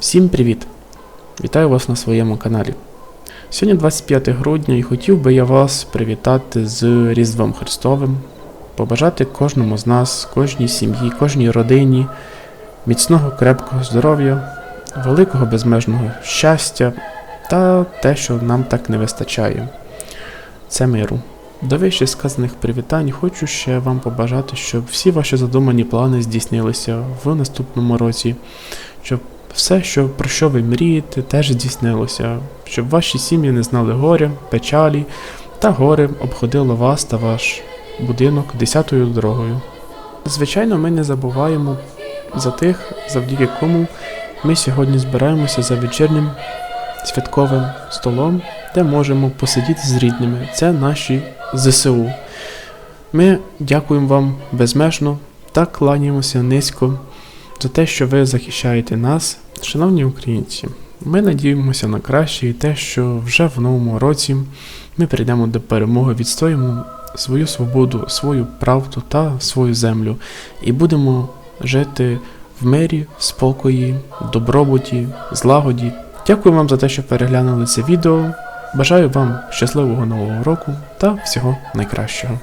Всім привіт! Вітаю вас на своєму каналі. Сьогодні 25 грудня і хотів би я вас привітати з Різдвом Христовим, побажати кожному з нас, кожній сім'ї, кожній родині міцного крепкого здоров'я, великого безмежного щастя та те, що нам так не вистачає. Це миру. До вище сказаних привітань хочу ще вам побажати, щоб всі ваші задумані плани здійснилися в наступному році, щоб все, що, про що ви мрієте, теж здійснилося, щоб ваші сім'ї не знали горя, печалі та горе обходило вас та ваш будинок десятою дорогою. Звичайно, ми не забуваємо за тих, завдяки кому ми сьогодні збираємося за вечірнім святковим столом, де можемо посидіти з рідними. Це наші ЗСУ. Ми дякуємо вам безмежно та кланяємося низько за те, що ви захищаєте нас, шановні українці. Ми надіємося на краще і те, що вже в новому році ми прийдемо до перемоги, відстоїмо свою свободу, свою правду та свою землю і будемо жити в мирі, спокої, добробуті, злагоді. Дякую вам за те, що переглянули це відео. Бажаю вам щасливого нового року та всього найкращого.